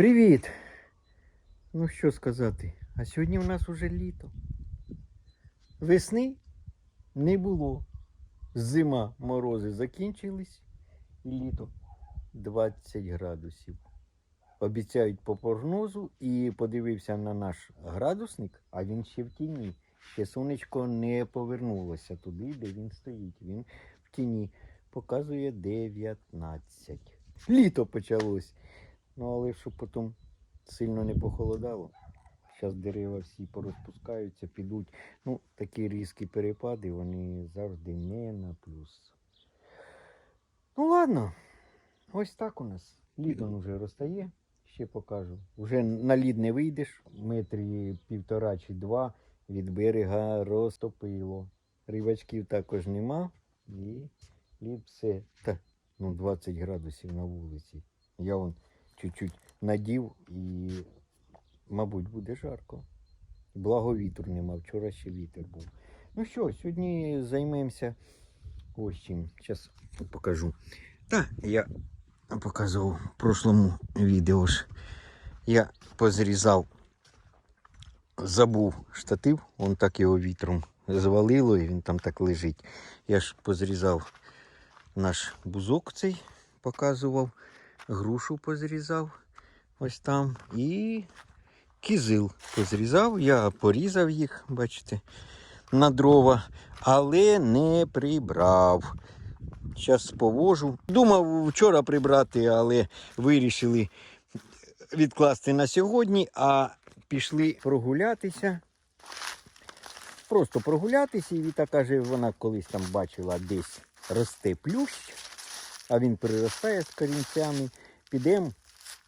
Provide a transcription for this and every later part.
Привіт! Ну що сказати, а сьогодні в нас уже літо. Весни не було. Зима, морози закінчились і літо 20 градусів. Обіцяють по прогнозу і подивився на наш градусник, а він ще в тіні. Ще сонечко не повернулося туди, де він стоїть. Він в тіні показує 19. Літо почалось. Ну, але щоб потім сильно не похолодало. Зараз дерева всі порозпускаються, підуть. Ну, такі різкі перепади, вони завжди не на плюс. Ну ладно, ось так у нас. Лід он вже розтає, ще покажу. Вже на лід не вийдеш, метрі півтора чи два від берега розтопило. Рибачків також нема. І лід все. Та, ну 20 градусів на вулиці. Я вон чуть-чуть надів і, мабуть, буде жарко. Благо вітру нема, вчора ще вітер був. Ну що, сьогодні займемося ось чим. Зараз покажу. Та я показував в прошлому відео ж. Я позрізав, забув штатив, он так його вітром звалило і він там так лежить. Я ж позрізав наш бузок цей, показував, грушу позрізав ось там і кізил позрізав. Я порізав їх, бачите, на дрова, але не прибрав. Зараз повожу. Думав вчора прибрати, але вирішили відкласти на сьогодні, а пішли прогулятися. Просто прогулятися, і Віта каже, вона колись там бачила десь росте плющ, а він переростає з корінцями. Підемо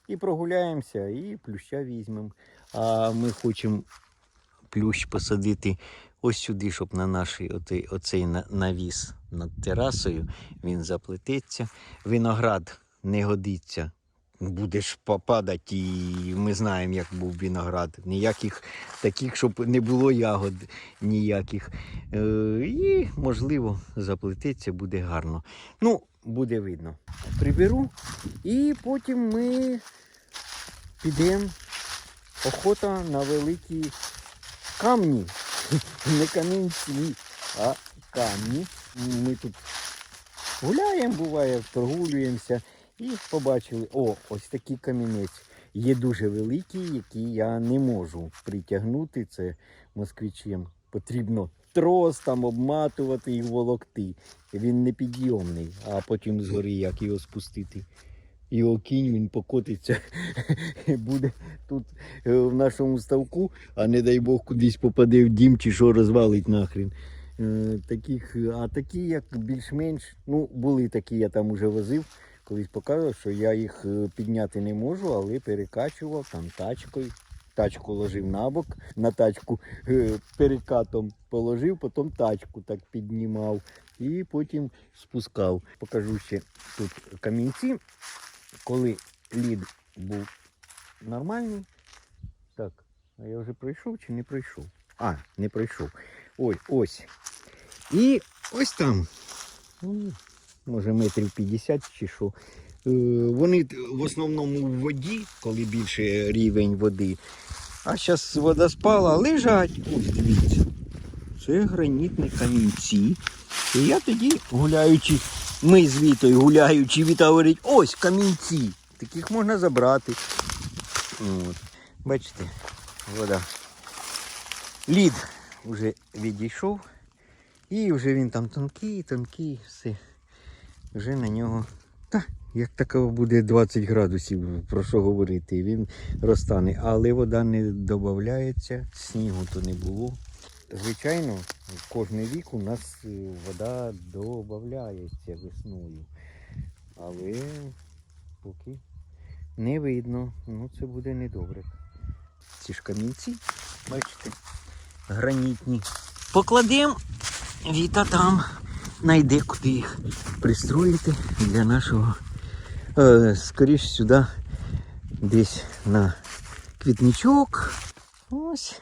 і прогуляємося, і плюща візьмемо. А ми хочемо плющ посадити ось сюди, щоб на наш оцей, оцей навіс над терасою він заплететься. Виноград не годиться. Буде ж попадати, і ми знаємо, як був виноград. Ніяких таких, щоб не було ягод ніяких. Е, і, можливо, заплететься, буде гарно. Ну, буде видно. Приберу, і потім ми підемо. Охота на великі камні. Не камінці, а камні. Ми тут гуляємо, буває, прогулюємося і побачили, о, ось такий камінець. Є дуже великий, який я не можу притягнути. Це москвичем. Потрібно трос там обматувати і волокти. Він не підйомний, а потім згори як його спустити. Його кінь, він покотиться, буде тут е, в нашому ставку, а не дай Бог кудись попаде в дім чи що розвалить нахрен. Е, Таких, а такі, як більш-менш, ну, були такі, я там уже возив, колись показував, що я їх е, підняти не можу, але перекачував там тачкою. Тачку ложив на бок, на тачку е, перекатом положив, потім тачку так піднімав і потім спускав. Покажу ще тут камінці. Коли лід був нормальний. Так, а я вже пройшов чи не пройшов? А, не пройшов. Ой, ось. І ось там. Може метрів 50 чи що. Е, Вони в основному в воді, коли більше рівень води. А зараз вода спала, лежать. Ось дивіться. Це гранітні камінці. І я тоді, гуляючи, ми з Вітою гуляючи, Віта говорить, ось камінці. Таких можна забрати. От. Бачите, вода. Лід вже відійшов. І вже він там тонкий, тонкий, все. Вже на нього. Та, як такого буде 20 градусів, про що говорити, він розтане. Але вода не додається, снігу то не було. Звичайно, кожний рік у нас е, вода додається весною. Але поки не видно, ну це буде недобре. Ці ж камінці, бачите, гранітні. Покладемо, Віта там знайде, куди їх пристроїти для нашого. Е, скоріш сюди, десь на квітничок. Ось.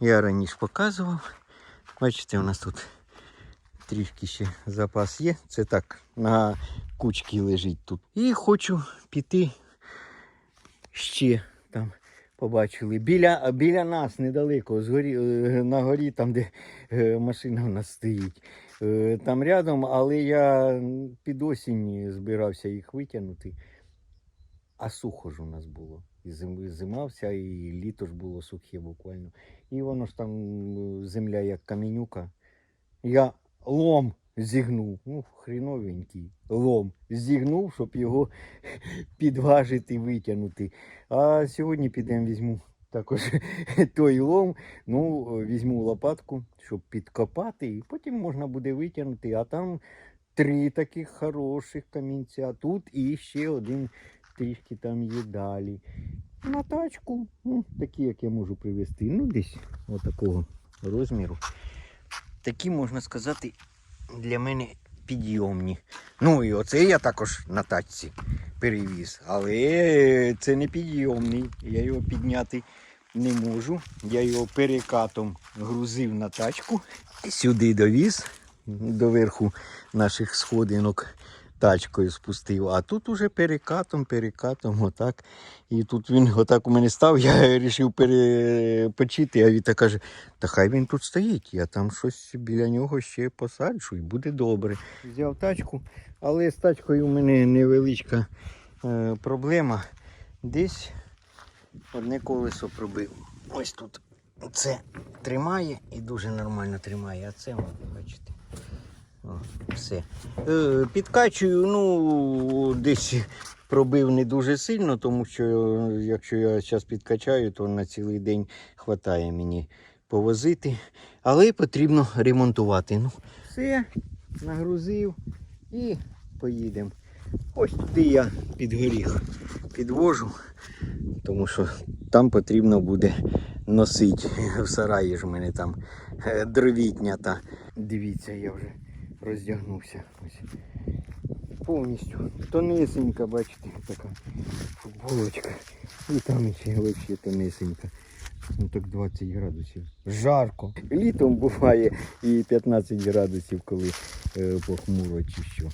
Я раніше показував. Бачите, у нас тут трішки ще запас є. Це так, на кучці лежить тут. І хочу піти ще побачили. Біля, біля нас недалеко, згорі, е, на горі, там, де е, машина в нас стоїть. Е, Там рядом, але я під осінь збирався їх витягнути. А сухо ж у нас було. І зим- зима і літо ж було сухе буквально. І воно ж там земля як каменюка. Я лом зігнув, ну, хріновенький лом зігнув, щоб його підважити, витягнути. А сьогодні підемо візьму також той лом. Ну, візьму лопатку, щоб підкопати, і потім можна буде витягнути. А там три таких хороших камінця. Тут і ще один трішки там є далі. На тачку, ну, такі, як я можу привезти. Ну, десь отакого розміру. Такі, можна сказати, для мене підйомні. Ну і оце я також на тачці перевіз. Але це не підйомний. Я його підняти не можу. Я його перекатом грузив на тачку. Сюди довіз до верху наших сходинок. Тачкою спустив, а тут уже перекатом, перекатом, отак. І тут він отак у мене став, я вирішив перепочити, а Віта каже, та хай він тут стоїть, я там щось біля нього ще посаджу і буде добре. Взяв тачку, але з тачкою у мене невеличка е, проблема. Десь одне колесо пробив. Ось тут це тримає і дуже нормально тримає, а це, бачите. Все. Е, підкачую, ну, десь пробив не дуже сильно, тому що е, якщо я зараз підкачаю, то на цілий день вистачає мені повозити. Але потрібно ремонтувати. Ну, все, нагрузив і поїдемо. Ось туди я під горіх підвожу, тому що там потрібно буде носити. В сараї ж в мене там е, дровітня та. Дивіться, я вже роздягнувся. Ось. Повністю. Тонисенька, бачите, така футболочка. І там ще взагалі тонисенька. Ну так 20 градусів. Жарко. Літом буває і 15 градусів, коли е, похмуро чи що.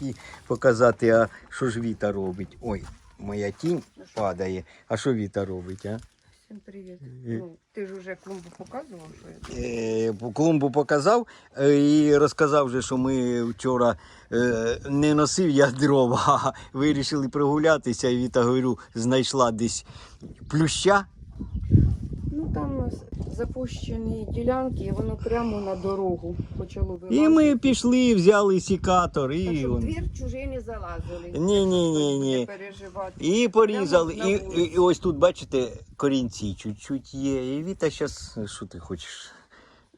Які показати, а що ж Віта робить? Ой, моя тінь падає. А що Віта робить, а? Всім привіт. Ну, ти ж вже клумбу показував, що я Е, клумбу показав е, і розказав, же, що ми вчора е, не носив я дрова, а вирішили прогулятися. І Віта говорю, знайшла десь плюща. Там запущені ділянки, і воно прямо на дорогу почало вилазити. І ми пішли, взяли сікатор і. Так, щоб он- двір чужий не залазили. Ні-ні-ні-ні. Переживати. і порізали. І, і, і ось тут, бачите, корінці чуть-чуть є. І Віта зараз, що ти хочеш?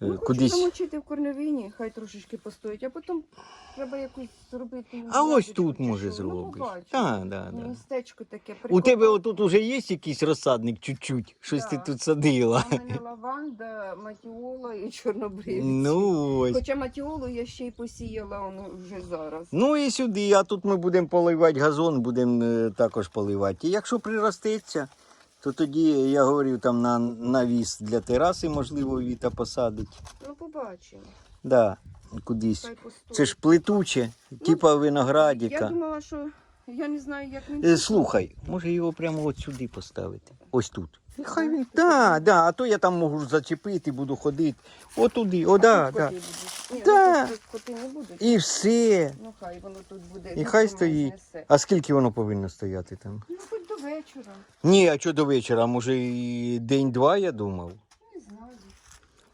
Е, Ну, хочу Кудись. замочити в корневині, хай трошечки постоїть, а потім треба якусь зробити. ну, А ось тут може зробиш. Ну, побачимо. Так, да, да. Містечко таке У тебе отут уже є якийсь розсадник чуть-чуть? Щось ти Да. тут садила. У мене лаванда, матіола і чорнобривці. Ну ось. Хоча матіолу я ще й посіяла он, вже зараз. Ну і сюди, а тут ми будемо поливати газон, будемо е, також поливати. І якщо приростеться, то тоді я говорив там на навіс для тераси, можливо, віта посадить. Ну, побачимо. Да, кудись. Хай постоїть. Це ж плетуче, типа виноградіка. Я думала, що я не знаю, як він. Е, Слухай, може його прямо от сюди поставити? Ось тут. І хай він. Да? Да, а то я там можу зачепити, буду ходити. Отуди, о, да, да. коти будуть. Ні, Да. ну, тут коти не будуть. І все. Ну хай воно тут буде. І ну, хай стоїть. А скільки воно повинно стояти там? Ну, хоч до вечора. Ні, а що до вечора? Може і день-два, я думав. Не знаю.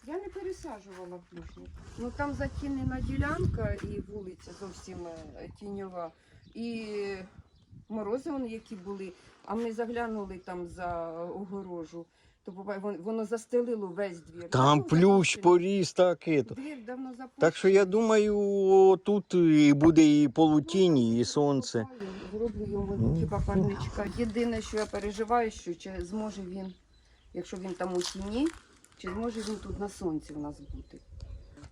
Я не пересаджувала плюшник. Ну там затінена ділянка і вулиця зовсім е, тіньова. І морози вони які були. А ми заглянули там за огорожу. То вон- воно застелило весь двір. Там Давно плющ запущений. поріс так ето. Двір давно запущений. Так що я думаю, тут і буде і полутінь, і сонце. Зроблю йому Ну, хіба парничка. Єдине, що я переживаю, що чи зможе він, якщо він там у тіні, чи зможе він тут на сонці в нас бути.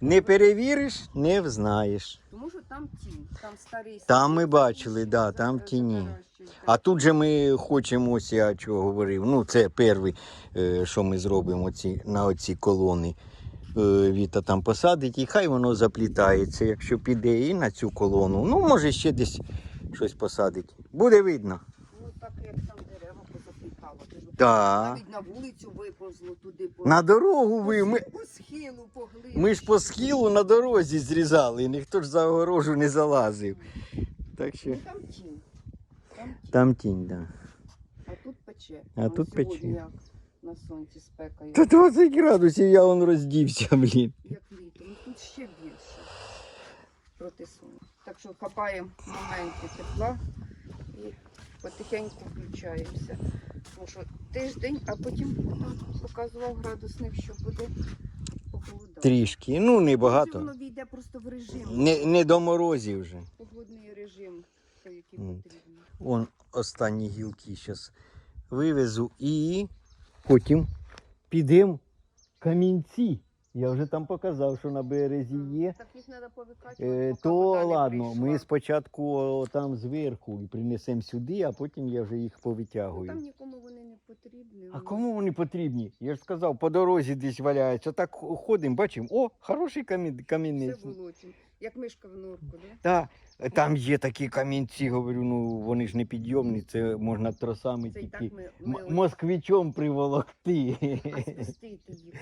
Не перевіриш, не взнаєш. Тому що там тінь, там старий Там ми бачили, да, там тіні. А тут же ми хочемо, ось я чого говорив. Ну, це перший, е, що ми зробимо ці, на оці колони. Е, Віта там посадить, і хай воно заплітається, якщо піде і на цю колону. Ну, може, ще десь щось посадить. Буде видно. Ну так як там Так. Навіть на вулицю виповзло туди по, На дорогу ви. Ми, по схилу, по ми ж по схилу на дорозі зрізали, і ніхто ж за огорожу не залазив. Так що Ну, там тінь. Там тінь. там тінь. Да. А тут пече. А тут сьогодні пече. Як на сонці спека. Та Як, 20 градусів я вон роздівся, блін. як літо. Ну тут ще більше проти сонця. Так що хапаємо моменти тепла і потихеньку включаємося. Тому що тиждень, а потім показував градусник, що буде похолодати. Трішки. Ну, не багато. Воно війде просто в режим. Не, не до морозів вже. Погодний режим, той, який Мгм. потрібен. Вон останні гілки зараз вивезу і потім підемо камінці. Я вже там показав, що на березі є. Так їх треба повикачувати, Е, то ладно, ми спочатку там зверху і принесемо сюди, а потім я вже їх Ну, Там нікому вони не потрібні. А кому вони потрібні? Я ж сказав, по дорозі десь валяються. Так ходимо, бачимо, о, хороший камінець. Як мишка в норку, да? Та, там є такі камінці, говорю, ну вони ж не підйомні, це можна тросами Це тільки ми, ми москвичом приволокти. а спустити їх.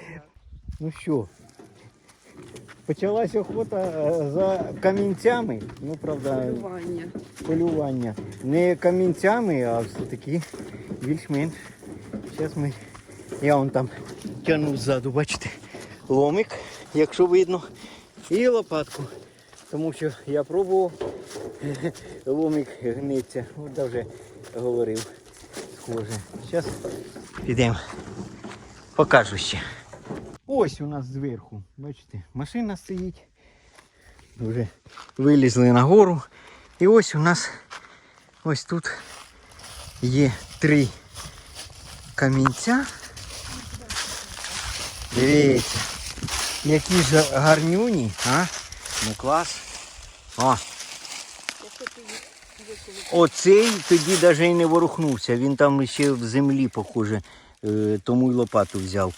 Ну що, почалась охота е, за камінцями. Ну, правда, Полювання. полювання. Не камінцями, а все-таки більш-менш. Зараз ми. Я вон там тягну ззаду, бачите, ломик, якщо видно, і лопатку. Тому що я пробував, ломик гниться. От я вже говорив. Схоже. Зараз підемо. Покажу ще. Ось у нас зверху, бачите, машина стоїть. Вже вилізли на гору. І ось у нас ось тут є три камінця. Дивіться, які ж гарнюні, а? Ну клас. О, оцей тоді навіть і не ворухнувся. Він там ще в землі, похоже, е, тому й лопату взяв.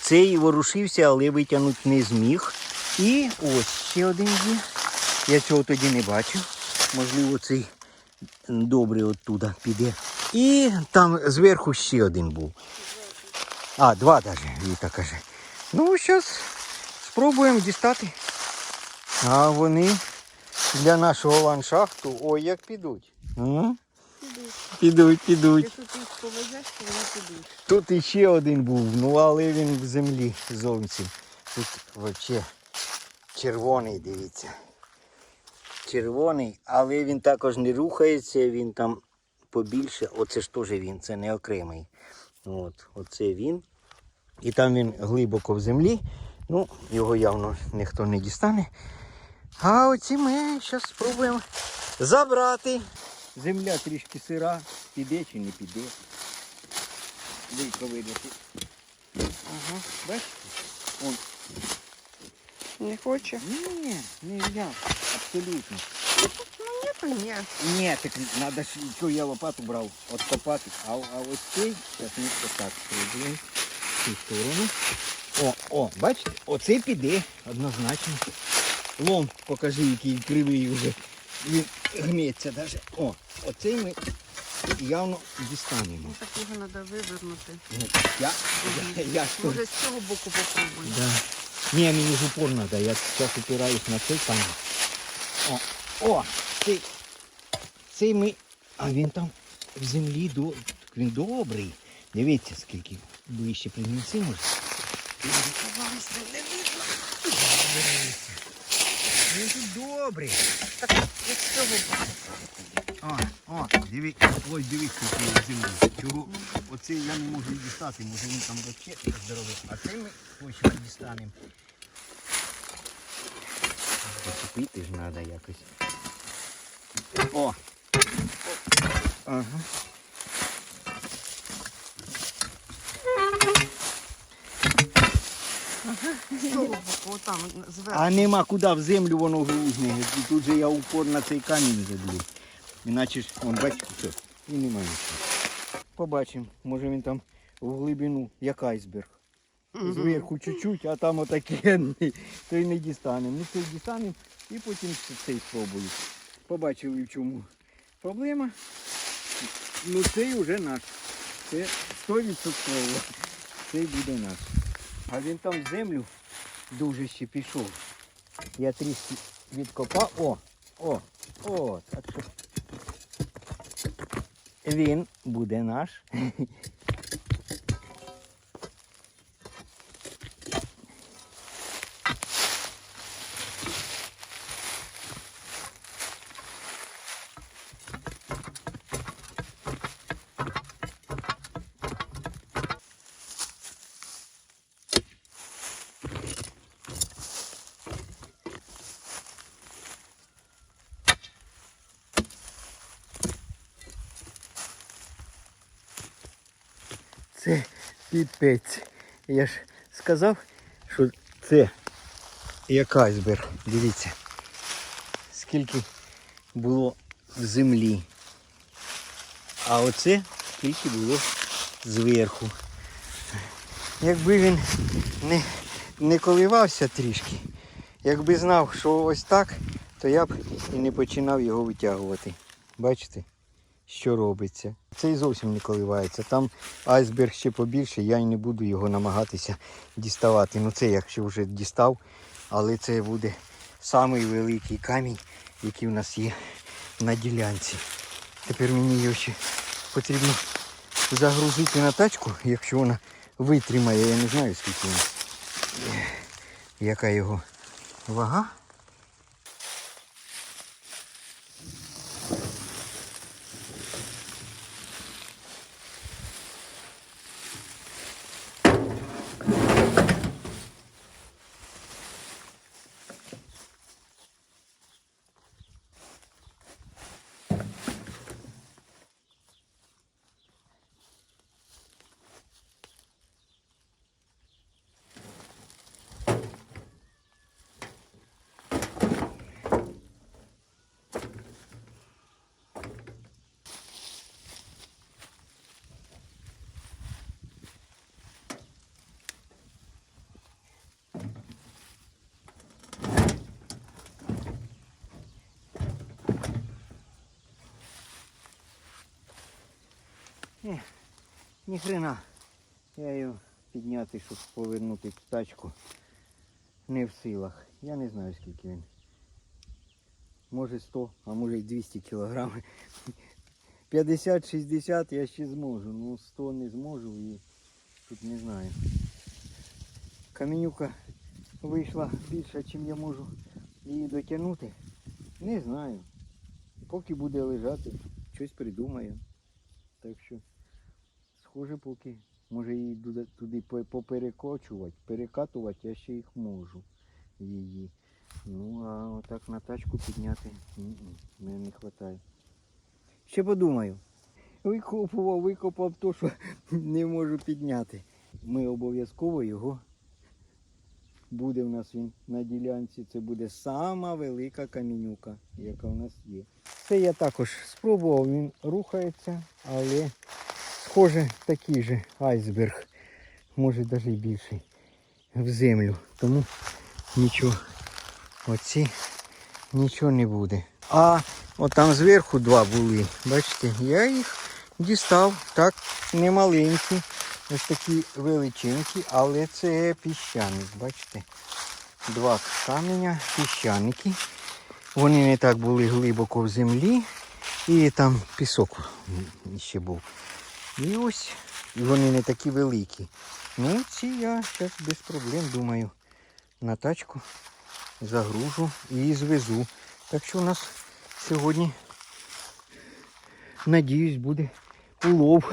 Цей ворушився, але витягнути не зміг. І ось ще один є. Я цього тоді не бачив. Можливо, цей добре оттуда піде. І там зверху ще один був. А, два навіть, Віта каже. Ну, зараз спробуємо дістати. А вони для нашого ландшафту ой як підуть. М? підуть. Підуть, підуть. Тут іще один був, ну але він в землі зовсім. Тут взагалі червоний, дивіться. Червоний, але він також не рухається, він там побільше. Оце ж теж він, це не окремий. От, оце він. І там він глибоко в землі. Ну, його явно ніхто не дістане. А оці ми зараз спробуємо забрати. Земля трішки сира, піде чи не піде. Лийко видати. Ага, бачите? Он. Не хоче? Ні, не я. Абсолютно. Ну то ні. Ні, так треба ж, що я лопату брав, от копати. А, а ось цей, зараз ми отак спробуємо. В цю сторону. О, о, бачите, оцей піде однозначно. Лом, покажи, який кривий вже. Він гнеться навіть. О, оцей ми явно дістанемо. Ну так його треба вивернути. Ну, я, я, я, ж Може з цього боку попробуємо. Да. Не, мені ж упор надо, я зараз опираюсь на цей там. О, о, цей, цей ми, а він там в землі, до, він добрий. Дивіться, скільки ближче принеси, може. Заховались, не видно. Він тут добрий. З цього боку. О, о, диві, ось дивись, який в землі. Чого оце я не можу дістати, може він там вообще здоровий. А це ми точно дістанемо. Почепити ж треба якось. О! Ага. Отам, зверху. А нема куди в землю воно грузне. Тут же я упор на цей камінь задлю. Іначе ж, вон, бачиш, все, і нема нічого. Побачимо, може він там в глибину, як айсберг. Зверху чуть-чуть, а там отакенний, то й не дістанемо. Ну цей дістанемо і потім цей спробую. Побачили в чому проблема. Ну цей вже наш. Це 100%. Цей буде наш. А він там в землю дуже ще пішов. Я трішки відкопав. О! О! О! Так що він буде наш. Це піпець. Я ж сказав, що це як айсберг. Дивіться, скільки було в землі. А оце скільки було зверху. Якби він не, не коливався трішки, якби знав, що ось так, то я б і не починав його витягувати. Бачите? Що робиться. Цей зовсім не коливається. Там айсберг ще побільше, я й не буду його намагатися діставати. Ну це якщо вже дістав, але це буде самий великий камінь, який у нас є на ділянці. Тепер мені його ще потрібно загрузити на тачку, якщо вона витримає, я не знаю скільки. Яка його вага. Ні, хрена. Я його підняти, щоб повернути в тачку. Не в силах. Я не знаю скільки він. Може 100, а може й 200 кілограм. 50-60 я ще зможу. Ну 100 не зможу і тут не знаю. Каменюка вийшла більше, ніж я можу її дотягнути. Не знаю. Поки буде лежати, щось придумаю. Так що, схоже, поки може її туди, поперекочувати, перекатувати, я ще їх можу її. Ну, а отак на тачку підняти мене не вистачає. Ще подумаю. Викопував, викопав то, що не можу підняти. Ми обов'язково його буде в нас він на ділянці. Це буде сама велика камінюка, яка в нас є. Це я також спробував, він рухається, але схоже такий же айсберг, може навіть більший в землю. Тому нічого, оці нічого не буде. А от там зверху два були. Бачите, я їх дістав, так немаленькі, ось такі величинки, але це піщаник, бачите? Два каменя, піщаники. Вони не так були глибоко в землі. І там пісок ще був. І ось вони не такі великі. Ну, ці я зараз без проблем думаю. На тачку загружу і звезу. Так що у нас сьогодні, надіюсь, буде улов.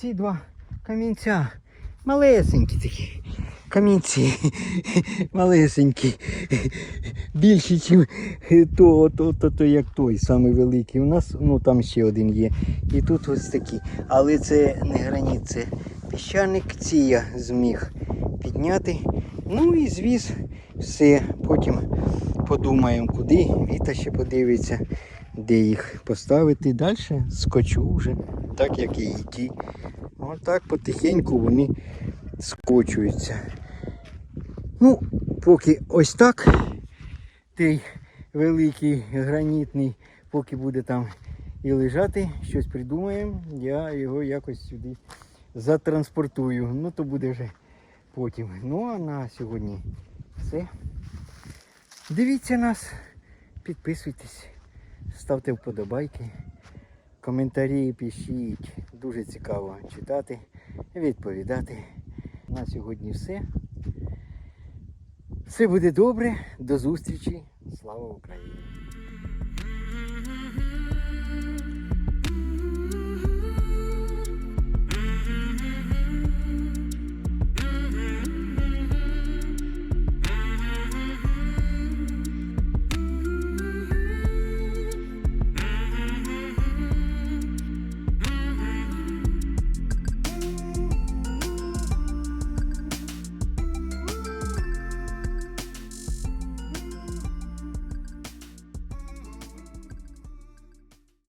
ці два камінця. Малесенькі такі. Камінці. Малесенькі. Більші, ніж то, то, то, то, як той, самий великий. У нас, ну там ще один є. І тут ось такі. Але це не граніт, це піщаник. Ці я зміг підняти. Ну і звіз все. Потім подумаємо, куди. Віта ще подивиться, де їх поставити. Далі скочу вже, так як і ті. Отак потихеньку вони скочуються. Ну, поки ось так, той великий гранітний, поки буде там і лежати, щось придумаємо, я його якось сюди затранспортую. Ну, то буде вже потім. Ну, а на сьогодні все. Дивіться нас, підписуйтесь, ставте вподобайки, коментарі пишіть. Дуже цікаво читати, відповідати. На сьогодні все. Все буде добре. До зустрічі. Слава Україні!